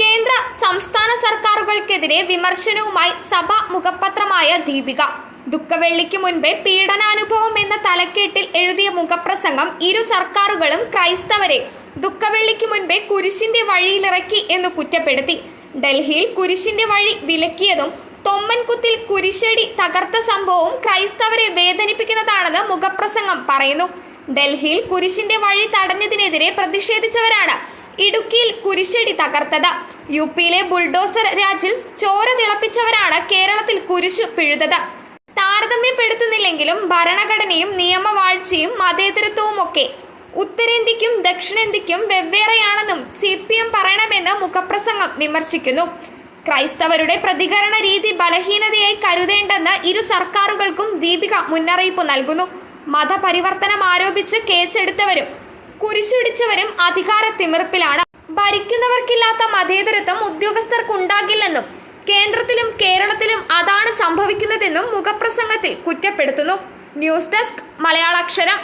കേന്ദ്ര സംസ്ഥാന സർക്കാരുകൾക്കെതിരെ വിമർശനവുമായി സഭ മുഖപത്രമായ ദീപിക. ദുഃഖവെള്ളിക്ക് മുൻപേ പീഡനാനുഭവം എന്ന തലക്കെട്ടിൽ എഴുതിയ മുഖപ്രസംഗം ഇരു സർക്കാരുകളും ക്രൈസ്തവരെ ദുഃഖവെള്ളിക്ക് മുൻപേ കുരിശിന്റെ വഴിയിലിറക്കി എന്ന് കുറ്റപ്പെടുത്തി. ഡൽഹിയിൽ കുരിശിന്റെ വഴി വിലക്കിയതും തൊമ്മൻകുത്തിൽ കുരിശടി തകർത്ത സംഭവവും ക്രൈസ്തവരെ വേദനിപ്പിക്കുന്നതാണെന്ന് മുഖപ്രസംഗം പറയുന്നു. ഡൽഹിയിൽ കുരിശിന്റെ വഴി തടഞ്ഞതിനെതിരെ പ്രതിഷേധിച്ചവരാണ് ഇടുക്കിയിൽ കുരിശടി തകർത്തത്. യു പിയിലെ ബുൾഡോസർ രാജിൽ ചോര തിളപ്പിച്ചവരാണ് കേരളത്തിൽ കുരിശു പിഴുതത്. താരതമ്യപ്പെടുത്തുന്നില്ലെങ്കിലും ഭരണഘടനയും നിയമവാഴ്ചയും മതേതരത്വവും ഒക്കെ ഉത്തരേന്ത്യക്കും ദക്ഷിണേന്ത്യക്കും വെവ്വേറെയാണെന്നും സി പി എം പറയണമെന്ന് മുഖപ്രസംഗം വിമർശിക്കുന്നു. ക്രൈസ്തവരുടെ പ്രതികരണ രീതി ബലഹീനതയായി കരുതേണ്ടെന്ന് ഇരു സർക്കാരുകൾക്കും ദീപിക മുന്നറിയിപ്പ് നൽകുന്നു. മതപരിവർത്തനം ആരോപിച്ച് കേസെടുത്തവരും കുരിശുടിച്ചവരും അധികാര തിമിർപ്പിലാണ് ഭരിക്കുന്നവർക്കില്ലാത്ത മതേതരത്വം ഉദ്യോഗസ്ഥർക്കുണ്ടാകില്ലെന്നും കേന്ദ്രത്തിലും കേരളത്തിലും അതാണ് സംഭവിക്കുന്നതെന്നും മുഖപ്രസംഗത്തിൽ കുറ്റപ്പെടുത്തുന്നു. News desk മലയാളാക്ഷരം